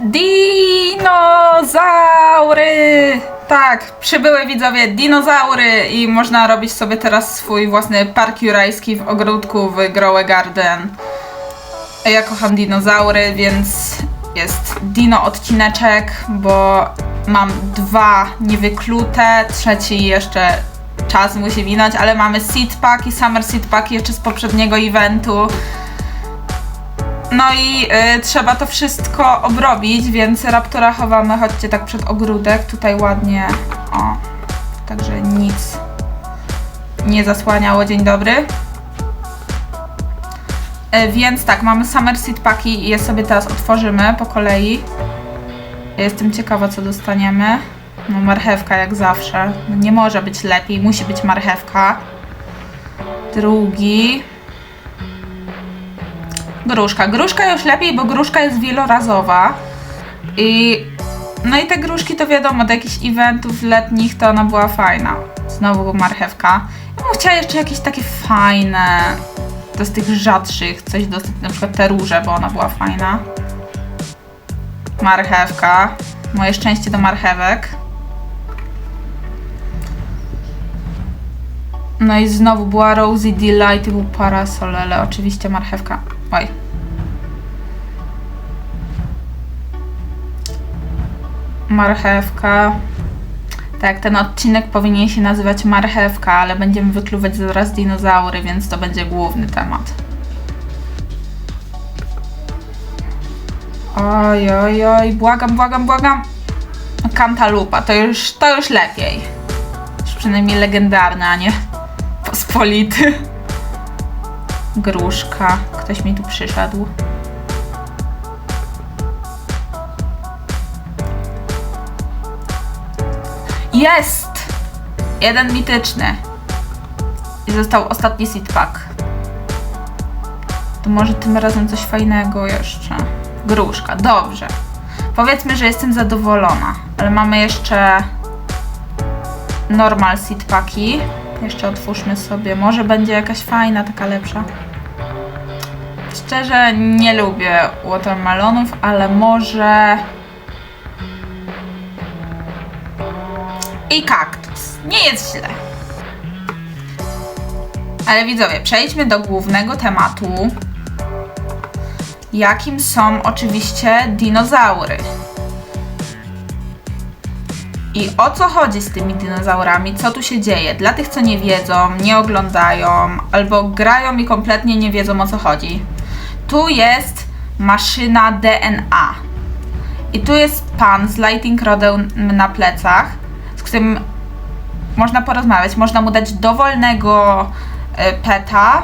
Dinozaury! Tak, przybyły widzowie dinozaury i można robić sobie teraz swój własny park jurajski w ogródku w Growe Garden. Ja kocham dinozaury, więc jest dino odcineczek, bo mam dwa niewyklute, trzeci jeszcze czas musi minąć, ale mamy seed pack i summer seed pack jeszcze z poprzedniego eventu. No i y, trzeba to wszystko obrobić, więc raptora chowamy, chodźcie tak przed ogródek, tutaj ładnie, o, także nic nie zasłaniało, dzień dobry. Y, więc tak, mamy Summer Seed Packi i je sobie teraz otworzymy po kolei. Jestem ciekawa, co dostaniemy. No marchewka jak zawsze, nie może być lepiej, musi być marchewka. Drugi, Gruszka. Gruszka już lepiej, bo gruszka jest wielorazowa. I no i te gruszki to wiadomo, do jakichś eventów letnich to ona była fajna. Znowu marchewka. Ja bym chciała jeszcze jakieś takie fajne, to z tych rzadszych, coś dostać, na przykład tę różę, bo ona była fajna. Marchewka. Moje szczęście do marchewek. No i znowu była Rosy Delight i był oczywiście marchewka. Oj. Marchewka. Tak, ten odcinek powinien się nazywać Marchewka, ale będziemy wykluwać zaraz dinozaury, więc to będzie główny temat. Oj, oj, oj, błagam, błagam, błagam. Kantalupa, to już, to już lepiej. Już przynajmniej legendarny, a nie pospolity. Gruszka. Ktoś mi tu przyszedł. Jest! Jeden mityczny. I został ostatni seed pack. To może tym razem coś fajnego jeszcze. Gruszka, dobrze. Powiedzmy, że jestem zadowolona, ale mamy jeszcze normal seed packi. Jeszcze otwórzmy sobie. Może będzie jakaś fajna, taka lepsza. Szczerze nie lubię watermelonów, ale może. I kaktus. Nie jest źle. Ale widzowie, przejdźmy do głównego tematu, jakim są oczywiście dinozaury. I o co chodzi z tymi dinozaurami? Co tu się dzieje? Dla tych, co nie wiedzą, nie oglądają, albo grają i kompletnie nie wiedzą o co chodzi. Tu jest maszyna DNA. I tu jest pan z lighting rodem na plecach, z którym można porozmawiać. Można mu dać dowolnego e, peta,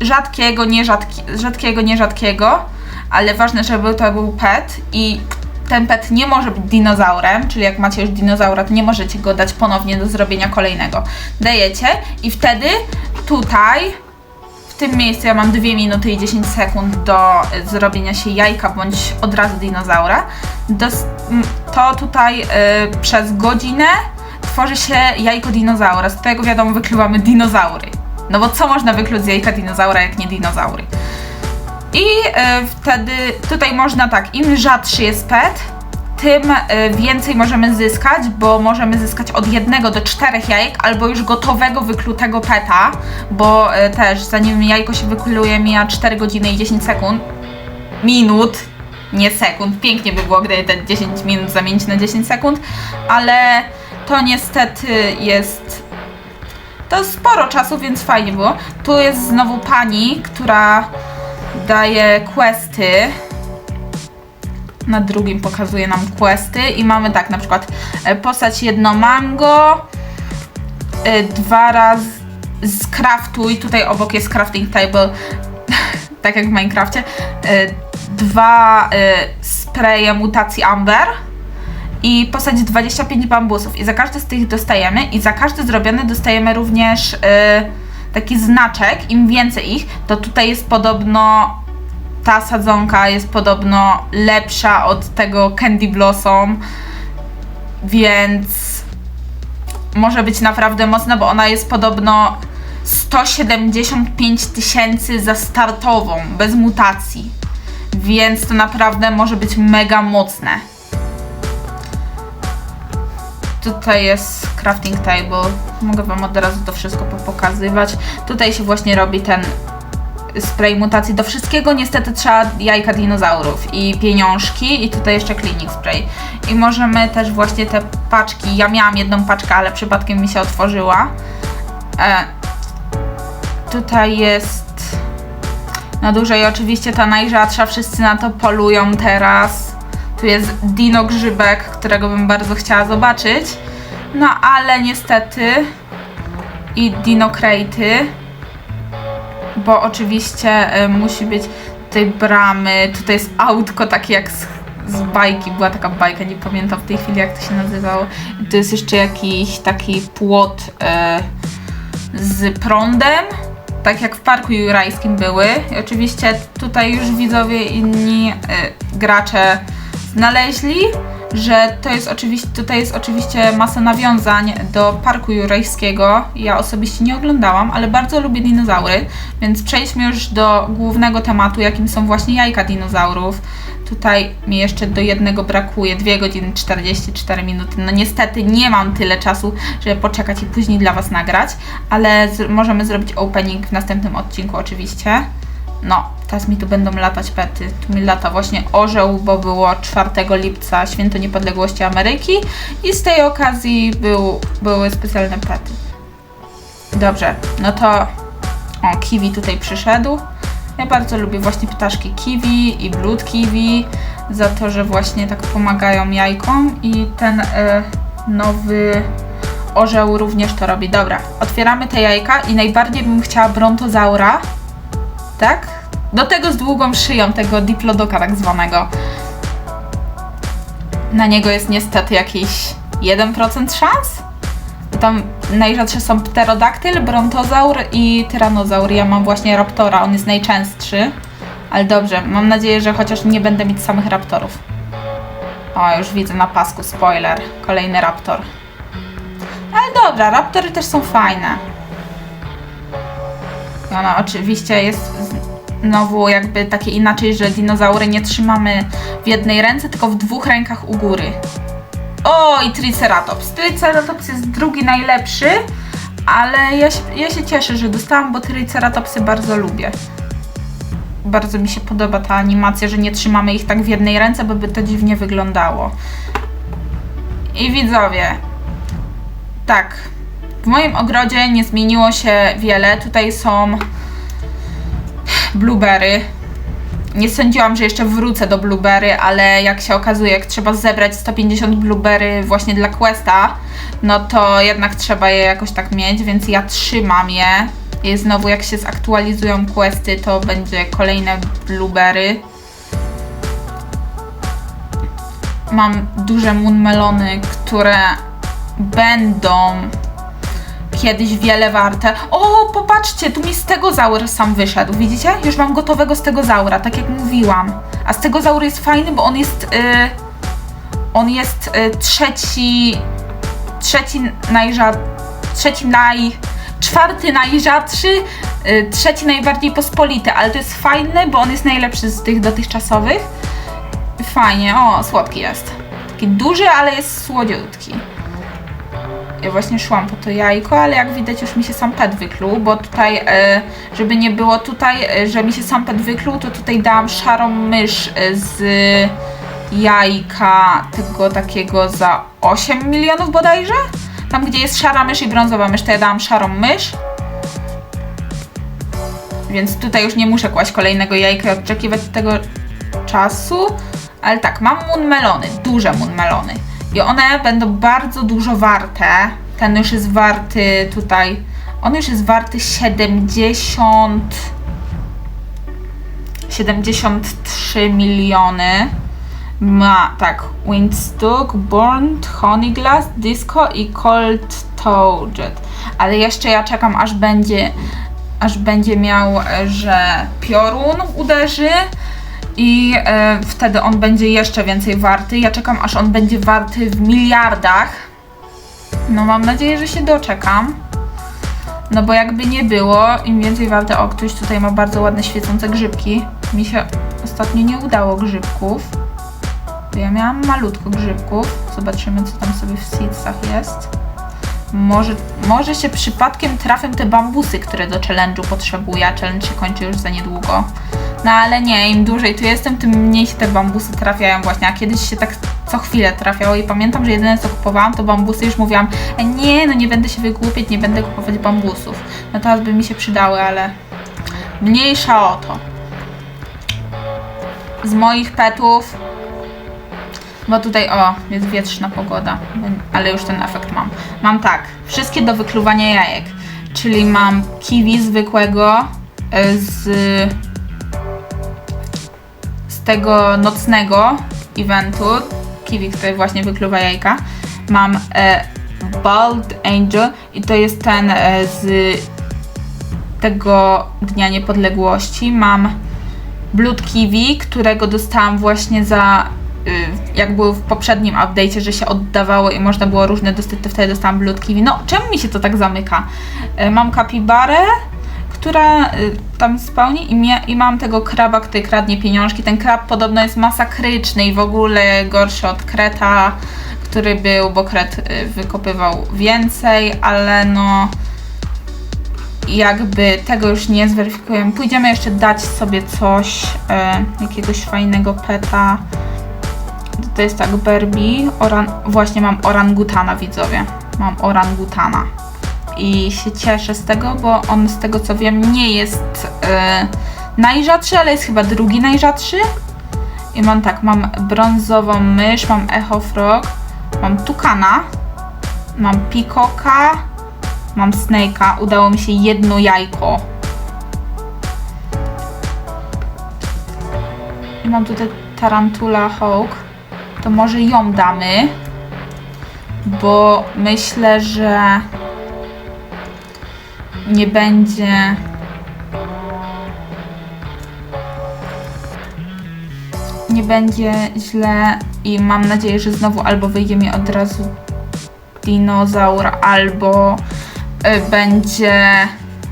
rzadkiego, nierzadki, rzadkiego, nierzadkiego, ale ważne, żeby to był pet i ten pet nie może być dinozaurem, czyli jak macie już dinozaura, to nie możecie go dać ponownie do zrobienia kolejnego. Dajecie i wtedy tutaj w tym miejscu ja mam 2 minuty i 10 sekund do y, zrobienia się jajka bądź od razu dinozaura. To tutaj y, przez godzinę tworzy się jajko dinozaura, z którego wiadomo wykluwamy dinozaury. No bo co można wykluć z jajka dinozaura, jak nie dinozaury? I y, wtedy tutaj można tak, im rzadszy jest pet, tym y, więcej możemy zyskać, bo możemy zyskać od jednego do czterech jajek, albo już gotowego, wyklutego peta, bo y, też zanim jajko się wykluje mija 4 godziny i 10 sekund, minut, nie sekund, pięknie by było, gdyby te 10 minut zamienić na 10 sekund, ale to niestety jest to sporo czasu, więc fajnie było. Tu jest znowu pani, która daje questy. Na drugim pokazuje nam questy i mamy tak na przykład e, postać jedno mango, e, dwa razy skraftuj, tutaj obok jest crafting table, tak jak w Minecrafcie, e, dwa e, spraye mutacji Amber i posadzić 25 bambusów i za każdy z tych dostajemy i za każdy zrobiony dostajemy również taki znaczek, im więcej ich, to tutaj jest podobno ta sadzonka jest podobno lepsza od tego Candy Blossom, więc może być naprawdę mocna, bo ona jest podobno 175 tysięcy za startową, bez mutacji. Więc to naprawdę może być mega mocne. Tutaj jest crafting table. Mogę wam od razu to wszystko pokazywać. Tutaj się właśnie robi ten spray mutacji do wszystkiego. Niestety trzeba jajka dinozaurów i pieniążki i tutaj jeszcze cleaning spray. I możemy też właśnie te paczki, ja miałam jedną paczkę, ale przypadkiem mi się otworzyła. E, tutaj jest na dłużej oczywiście ta najrzadsza, wszyscy na to polują teraz. Tu jest dino grzybek, którego bym bardzo chciała zobaczyć. No ale niestety i dinokraty, bo oczywiście y, musi być tutaj bramy, tutaj jest autko takie jak z, z bajki, była taka bajka, nie pamiętam w tej chwili jak to się nazywało. I tu jest jeszcze jakiś taki płot y, z prądem, tak jak w Parku Jurajskim były. I oczywiście tutaj już widzowie inni y, gracze znaleźli, że to jest oczywiście, tutaj jest oczywiście masa nawiązań do Parku Jurajskiego. Ja osobiście nie oglądałam, ale bardzo lubię dinozaury, więc przejdźmy już do głównego tematu, jakim są właśnie jajka dinozaurów. Tutaj mi jeszcze do jednego brakuje 2 godziny 44 minuty. No niestety nie mam tyle czasu, żeby poczekać i później dla Was nagrać, ale możemy zrobić opening w następnym odcinku oczywiście. No, teraz mi tu będą latać pety. Tu mi lata właśnie orzeł, bo było 4 lipca, święto niepodległości Ameryki i z tej okazji był, były specjalne pety. Dobrze, no to o, kiwi tutaj przyszedł. Ja bardzo lubię właśnie ptaszki kiwi i blood kiwi za to, że właśnie tak pomagają jajkom i ten e, nowy orzeł również to robi. Dobra, otwieramy te jajka i najbardziej bym chciała brontozaura, tak? Do tego z długą szyją, tego diplodoka tak zwanego. Na niego jest niestety jakiś 1% szans. Tam najrzadsze są pterodaktyl, brontozaur i tyranozaur. Ja mam właśnie raptora, on jest najczęstszy. Ale dobrze, mam nadzieję, że chociaż nie będę mieć samych raptorów. O, już widzę na pasku, spoiler. Kolejny raptor. Ale dobra, raptory też są fajne. Ona oczywiście jest znowu jakby takie inaczej, że dinozaury nie trzymamy w jednej ręce, tylko w dwóch rękach u góry. O, i Triceratops. Triceratops jest drugi najlepszy, ale ja się, ja się cieszę, że dostałam, bo Triceratopsy bardzo lubię. Bardzo mi się podoba ta animacja, że nie trzymamy ich tak w jednej ręce, bo by to dziwnie wyglądało. I widzowie, tak, moim ogrodzie nie zmieniło się wiele. Tutaj są blueberry. Nie sądziłam, że jeszcze wrócę do blueberry, ale jak się okazuje, jak trzeba zebrać 150 blueberry właśnie dla questa, no to jednak trzeba je jakoś tak mieć, więc ja trzymam je. I znowu jak się zaktualizują questy, to będzie kolejne blueberry. Mam duże moonmelony, które będą kiedyś wiele warte. O, popatrzcie, tu mi stegozaur sam wyszedł, widzicie? Już mam gotowego stegozaura, tak jak mówiłam. A stegozaur jest fajny, bo on jest... y, on jest y, trzeci... Trzeci najrzad... Trzeci naj... Czwarty najrzadszy, y, trzeci najbardziej pospolity, ale to jest fajne, bo on jest najlepszy z tych dotychczasowych. Fajnie, o, słodki jest. Taki duży, ale jest słodziutki. Ja właśnie szłam po to jajko, ale jak widać już mi się sam pet wykluł, bo tutaj, e, żeby nie było tutaj, e, że mi się sam pet wykluł, to tutaj dałam szarą mysz e, z jajka tego takiego za 8 milionów bodajże? Tam gdzie jest szara mysz i brązowa mysz, to ja dałam szarą mysz. Więc tutaj już nie muszę kłaść kolejnego jajka i oczekiwać tego czasu. Ale tak, mam moonmelony, duże moonmelony. I one będą bardzo dużo warte. Ten już jest warty tutaj. On już jest warty 70. 73 miliony. Ma tak, Windstock, Burnt, Honeyglass, Disco i Cold Touchet. Ale jeszcze ja czekam aż będzie aż będzie miał, e, że piorun uderzy i e, wtedy on będzie jeszcze więcej warty. Ja czekam aż on będzie warty w miliardach. No mam nadzieję, że się doczekam. No bo jakby nie było, im więcej warty, o ktoś tutaj ma bardzo ładne świecące grzybki. Mi się ostatnio nie udało grzybków. Ja miałam malutko grzybków. Zobaczymy, co tam sobie w seedsach jest. Może, może się przypadkiem trafią te bambusy, które do challenge'u potrzebuję. Challenge się kończy już za niedługo. No ale nie, im dłużej tu jestem, tym mniej się te bambusy trafiają właśnie. A kiedyś się tak co chwilę trafiało i pamiętam, że jedyne co kupowałam to bambusy. Już mówiłam, e, nie, no nie będę się wygłupieć, nie będę kupować bambusów. No teraz by mi się przydały, ale mniejsza o to. Z moich petów bo tutaj, o, jest wietrzna pogoda, ale już ten efekt mam. Mam tak, wszystkie do wykluwania jajek, czyli mam kiwi zwykłego z, z tego nocnego eventu, kiwi, który właśnie wykluwa jajka. Mam e, Bald Angel i to jest ten e, z tego Dnia Niepodległości. Mam Blood Kiwi, którego dostałam właśnie za y, jak było w poprzednim update'cie, że się oddawało i można było różne dostać, to wtedy dostałam Kiwi. No, czemu mi się to tak zamyka? Y, Mam kapibarę, która y, tam spełni i, i mam tego kraba, który kradnie pieniążki. Ten krab podobno jest masakryczny i w ogóle gorszy od kreta, który był, bo kret y, wykopywał więcej, ale no jakby tego już nie zweryfikujemy. Pójdziemy jeszcze dać sobie coś, e, jakiegoś fajnego peta. To jest tak Barbie, oran, właśnie mam orangutana widzowie. Mam orangutana. I się cieszę z tego, bo on z tego co wiem nie jest e, najrzadszy, ale jest chyba drugi najrzadszy. I mam tak, mam brązową mysz, mam echo frog, mam tukana, mam pikoka, Mam Snake'a, udało mi się jedno jajko. I mam tutaj Tarantula Hawk. To może ją damy. Bo myślę, że nie będzie. Nie będzie źle i mam nadzieję, że znowu albo wyjdzie mi od razu dinozaur, albo y, będzie.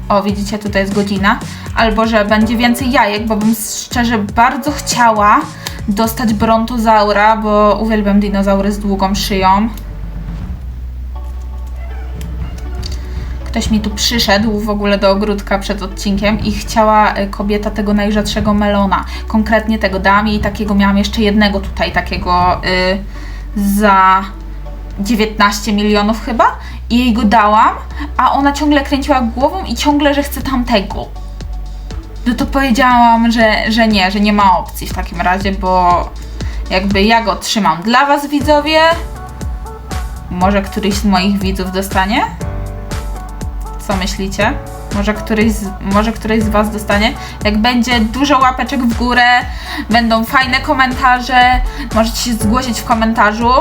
O, widzicie, tutaj jest godzina. Albo że będzie więcej jajek, bo bym szczerze bardzo chciała dostać brontozaura, bo uwielbiam dinozaury z długą szyją. Ktoś mi tu przyszedł w ogóle do ogródka przed odcinkiem i chciała y, kobieta tego najrzadszego melona. Konkretnie tego dałam i takiego miałam jeszcze jednego tutaj, takiego y, za 19 milionów chyba i jej go dałam, a ona ciągle kręciła głową i ciągle, że chce tamtego. No to powiedziałam, że, że nie, że nie ma opcji w takim razie, bo jakby ja go trzymam dla was widzowie. Może któryś z moich widzów dostanie? Co myślicie? Może któryś, z, może któryś z Was dostanie. Jak będzie dużo łapeczek w górę, będą fajne komentarze, możecie się zgłosić w komentarzu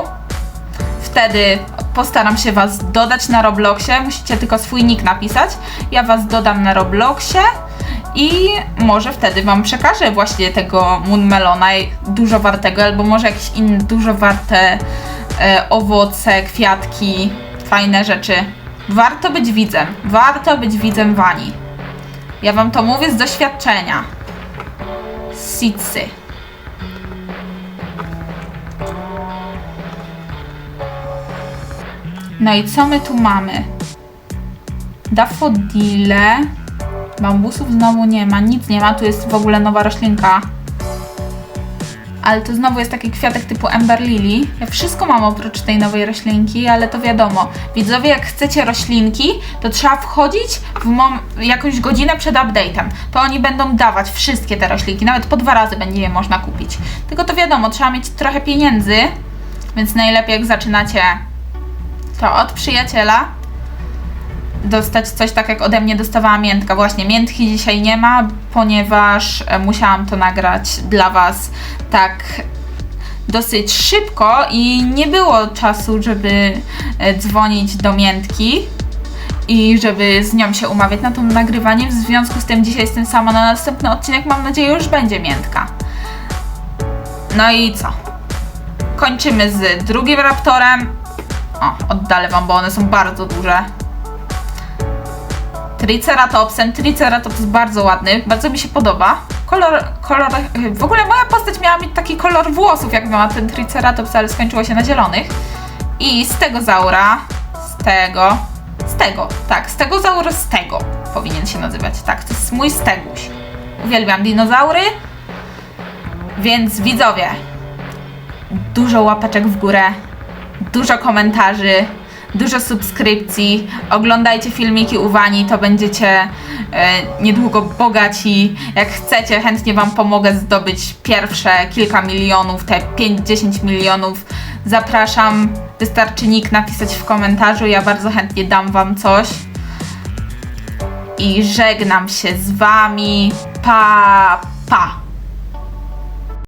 wtedy postaram się Was dodać na Robloxie. Musicie tylko swój nick napisać. Ja Was dodam na Robloxie i może wtedy Wam przekażę właśnie tego Moon Melona dużo wartego, albo może jakieś inne dużo warte e, owoce, kwiatki, fajne rzeczy. Warto być widzem. Warto być widzem Wani. Ja Wam to mówię z doświadczenia. Sicy. No i co my tu mamy? Dafodile. Bambusów znowu nie ma, nic nie ma. Tu jest w ogóle nowa roślinka. Ale to znowu jest taki kwiatek typu Ember Lily. Ja wszystko mam oprócz tej nowej roślinki, ale to wiadomo. Widzowie, jak chcecie roślinki, to trzeba wchodzić w mom- jakąś godzinę przed update'em. To oni będą dawać wszystkie te roślinki. Nawet po dwa razy będzie je można kupić. Tylko to wiadomo, trzeba mieć trochę pieniędzy. Więc najlepiej jak zaczynacie to od przyjaciela dostać coś tak jak ode mnie dostawała miętka. Właśnie miętki dzisiaj nie ma, ponieważ e, musiałam to nagrać dla Was tak dosyć szybko i nie było czasu, żeby e, dzwonić do miętki i żeby z nią się umawiać na to nagrywanie. W związku z tym dzisiaj jestem sama na następny odcinek. Mam nadzieję, już będzie miętka. No i co? Kończymy z drugim raptorem. O, oddalę wam, bo one są bardzo duże. Triceratopsem. Triceratops bardzo ładny, bardzo mi się podoba. kolor, kolor, w ogóle moja postać miała mieć taki kolor włosów, jak miała ten Triceratops, ale skończyło się na zielonych. I z tego zaura, z tego, z tego, tak, z tego zaura, z tego powinien się nazywać, tak, to jest mój steguś. Uwielbiam dinozaury, więc widzowie, dużo łapeczek w górę, dużo komentarzy, dużo subskrypcji. Oglądajcie filmiki u Wani, to będziecie e, niedługo bogaci. Jak chcecie, chętnie Wam pomogę zdobyć pierwsze kilka milionów, te 5-10 milionów. Zapraszam, wystarczy nick napisać w komentarzu, ja bardzo chętnie dam Wam coś. I żegnam się z Wami. Pa, pa.